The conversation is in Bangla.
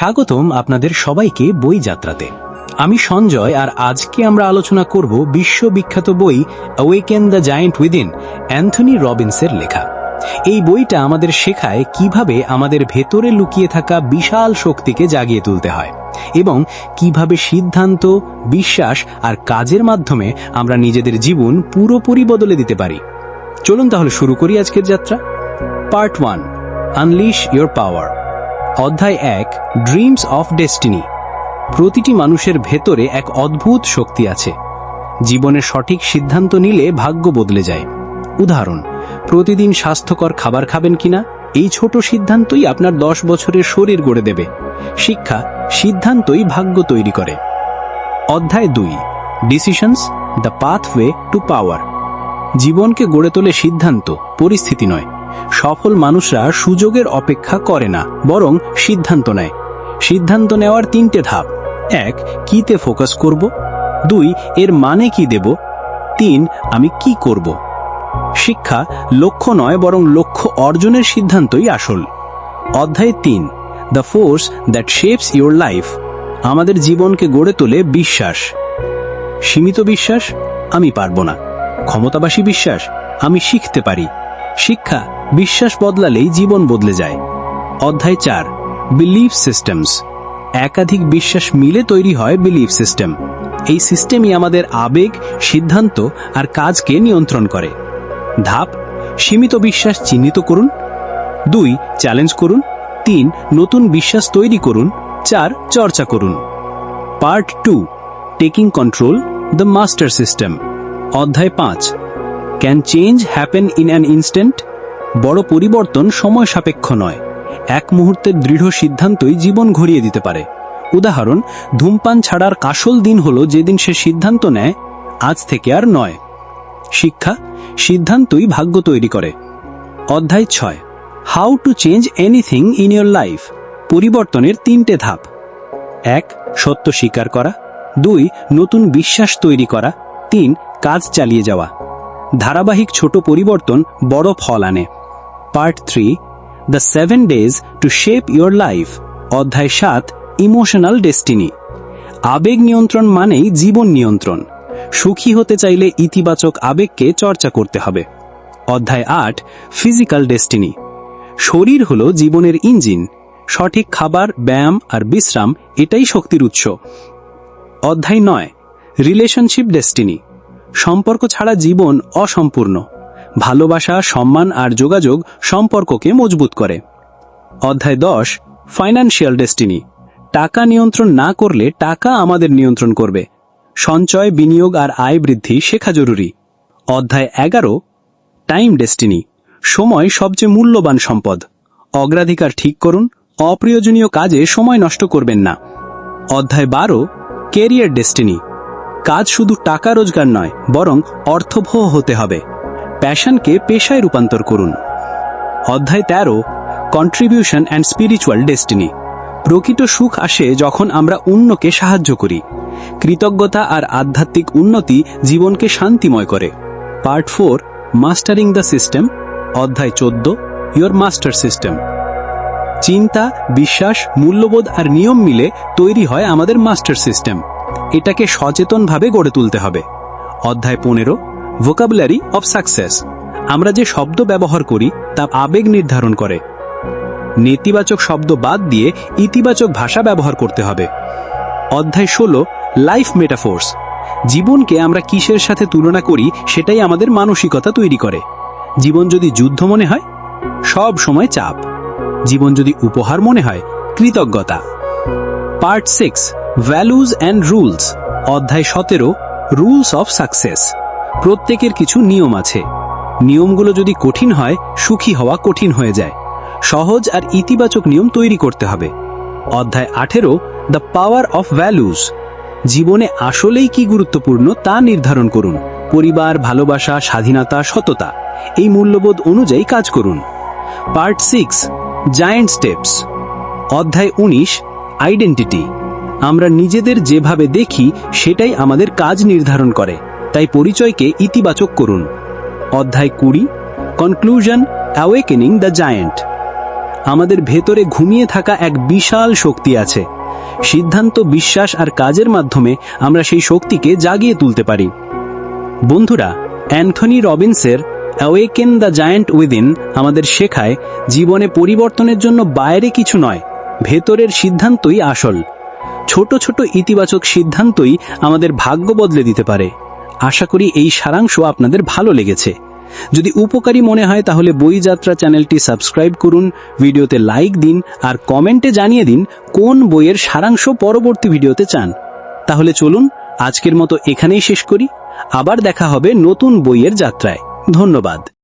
স্বাগতম আপনাদের সবাইকে বই যাত্রাতে। আমি সঞ্জয় আর আজকে আমরা আলোচনা করব বিশ্ববিখ্যাত বই awaken the giant within Anthony রবিন্সের লেখা। এই বইটা আমাদের শেখায় কীভাবে আমাদের ভেতরে লুকিয়ে থাকা বিশাল শক্তিকে জাগিয়ে তুলতে হয় এবং কীভাবে সিদ্ধান্ত, বিশ্বাস আর কাজের মাধ্যমে আমরা নিজেদের জীবন পুরোপুরি বদলে দিতে পারি। চলুন তাহলে শুরু করি আজকের যাত্রা। Part one, unleash your power. অধ্যায় এক ড্রিমস অফ ডেস্টিনি প্রতিটি মানুষের ভেতরে এক অদ্ভুত শক্তি আছে। জীবনে সঠিক সিদ্ধান্ত নিলে ভাগ্য বদলে যায়। উদাহরণ, প্রতিদিন স্বাস্থ্যকর খাবার খাবেন কিনা? এই ছোট সিদ্ধান্তই আপনার দশ বছরের শরীর গড়ে দেবে। শিক্ষা, সিদ্ধান্তই ভাগ্য তৈরি করে। অধ্যায় দুই decisions the pathway to power জীবনকে গড়ে তোলে সিদ্ধান্ত, পরিস্থিতি নয়। সফল মানুষরা সুযোগের অপেক্ষা করে না, বরং সিদ্ধান্ত নেয়। সিদ্ধান্ত নেওয়ার তিনটে ধাপ। এক, কিতে ফোকাস করব? দুই, এর মানে কি দেব? তিন, আমি কি করব? শিক্ষা লক্ষ্য নয়, বরং লক্ষ্য অর্জনের সিদ্ধান্তই আসল। অধ্যায় তিন, the force that shapes your life আমাদের জীবনকে গড়ে তোলে বিশ্বাস। সীমিত বিশ্বাস, আমি পারব না। ক্ষমতাবাসী বিশ্বাস, আমি শিখতে পারি। শিক্ষা বিশ্বাস বদলালেই জীবন বদলে যায়। অধ্যায় চার বিলিফ সিস্টেমস একাধিক বিশ্বাস মিলে তৈরি হয় বিলিফ সিস্টেম এই সিস্টেমই আমাদের আবেগ, সিদ্ধান্ত আর কাজকে নিয়ন্ত্রণ করে। ধাপ, সীমিত বিশ্বাস চিহ্নিত করুন। দুই চ্যালেঞ্জ করুন। তিন, নতুন বিশ্বাস তৈরি করুন। চার, চর্চা করুন। Part two taking control the master system অধ্যায় পাঁচ can change happen in an instant বড় পরিবর্তন সময় সাপেক্ষ নয়। এক মুহূর্তের দৃঢ় সিদ্ধান্তই জীবন ঘুরিয়ে দিতে পারে। উদাহরণ, ধূমপান ছাড়ার কাসল দিন হলো যেদিন সে সিদ্ধান্ত নেয়, আজ থেকে আর নয়। শিক্ষা, সিদ্ধান্তই ভাগ্য তৈরি করে। অধ্যায় ছয়, how to change anything in your life, পরিবর্তনের তিনটে ধাপ। এক, সত্য স্বীকার করা। দুই, নতুন বিশ্বাস তৈরি করা। তিন, কাজ চালিয়ে যাওয়া। ধারাবাহিক ছোট পরিবর্তন বড় ফল আনে। Part three the seven days to shape your life অধ্যায় সাত ইমোশনাল ডেস্টিনি আবেগ নিয়ন্ত্রণ মানেই জীবন নিয়ন্ত্রণ। সুখী হতে চাইলে ইতিবাচক আবেগকে চর্চা করতে হবে। অধ্যায় আট ফিজিক্যাল ডেস্টিনি শরীর হলো জীবনের ইঞ্জিন। সঠিক খাবার, ব্যায়াম আর বিশ্রাম এটাই শক্তির উৎস। অধ্যায় নয় রিলেশনশিপ ডেস্টিনি সম্পর্ক ছাড়া জীবন অসম্পূর্ণ। ভালোবাসা, সম্মান আর যোগাযোগ সম্পর্ককে মজবুত করে। অধ্যায় দশ, ফাইন্যান্সিয়াল ডেস্টিনি। টাকা নিয়ন্ত্রণ না করলে টাকা আমাদের নিয়ন্ত্রণ করবে। সঞ্চয়, বিনিয়োগ আর আয় বৃদ্ধি শেখা জরুরি। অধ্যায় এগারো, টাইম ডেস্টিনি। সময় সবচেয়ে মূল্যবান সম্পদ। অগ্রাধিকার ঠিক করুন, অপ্রয়োজনীয় কাজে সময় নষ্ট করবেন না। অধ্যায় বারো, কেরিয়ার ডেস্টিনি। কাজ শুধু টাকা রোজগার নয়, বরং অর্থবহ হতে হবে। প্যাশনকে পেশায় রূপান্তর করুন। অধ্যায় তেরো কন্ট্রিবিউশন অ্যান্ড স্পিরিচুয়াল ডেস্টিনি প্রকৃত সুখ আসে যখন আমরা অন্যকে সাহায্য করি। কৃতজ্ঞতা আর আধ্যাত্মিক উন্নতি জীবনকে শান্তিময় করে। Part four mastering the system অধ্যায় চোদ্দ ইয়োর মাস্টার সিস্টেম চিন্তা, বিশ্বাস, মূল্যবোধ আর নিয়ম মিলে তৈরি হয় আমাদের মাস্টার সিস্টেম। এটাকে সচেতনভাবে গড়ে তুলতে হবে। অধ্যায় পনেরো ভোকাবুলারি অফ সাকসেস আমরা যে শব্দ ব্যবহার করি, তা আবেগ নির্ধারণ করে। নেতিবাচক শব্দ বাদ দিয়ে ইতিবাচক ভাষা ব্যবহার করতে হবে। অধ্যায় ষোলো লাইফ মেটাফোর্স জীবনকে আমরা কিসের সাথে তুলনা করি, সেটাই আমাদের মানসিকতা তৈরি করে। জীবন যদি যুদ্ধ মনে হয়, সব সময় চাপ। জীবন যদি উপহার মনে হয়, কৃতজ্ঞতা। Part six values and rules অধ্যায় সতেরো রুলস অফ সাকসেস প্রত্যেকের কিছু নিয়ম আছে। নিয়মগুলো যদি কঠিন হয়, সুখী হওয়া কঠিন হয়ে যায়। সহজ আর ইতিবাচক নিয়ম তৈরি করতে হবে। অধ্যায় আঠেরো, দ্য পাওয়ার অফ ভ্যালুজ জীবনে আসলেই কি গুরুত্বপূর্ণ তা নির্ধারণ করুন। পরিবার, ভালোবাসা, স্বাধীনতা, সততা, এই মূল্যবোধ অনুযায়ী কাজ করুন। Part six, giant steps. অধ্যায় উনিশ, আইডেন্টিটি। আমরা নিজেদের যেভাবে দেখি, সেটাই আমাদের কাজ নির্ধারণ করে। তাই পরিচয়কে ইতিবাচক করুন। অধ্যায় কুড়ি কনক্লুশন অ্যাওয়েকেনিং দ্য জায়েন্ট আমাদের ভেতরে ঘুমিয়ে থাকা এক বিশাল শক্তি আছে। সিদ্ধান্ত, বিশ্বাস আর কাজের মাধ্যমে আমরা সেই শক্তিকে জাগিয়ে তুলতে পারি। বন্ধুরা, অ্যান্থনি রবিন্সের অ্যাওয়েকেন দ্য জায়ান্ট উইদিন আমাদের শেখায় জীবনে পরিবর্তনের জন্য বাইরে কিছু নয়, ভেতরের সিদ্ধান্তই আসল। ছোট ছোট ইতিবাচক সিদ্ধান্তই আমাদের ভাগ্য বদলে দিতে পারে। আশা করি এই সারাংশ আপনাদের ভালো লেগেছে। যদি উপকারী মনে হয় তাহলে বইযাত্রা চ্যানেলটি সাবস্ক্রাইব করুন, ভিডিওতে লাইক দিন আর কমেন্টে জানিয়ে দিন কোন বইয়ের সারাংশ পরবর্তী ভিডিওতে চান। তাহলে চলুন, আজকের মতো এখানেই শেষ করি। আবার দেখা হবে নতুন বইয়ের যাত্রায়। ধন্যবাদ।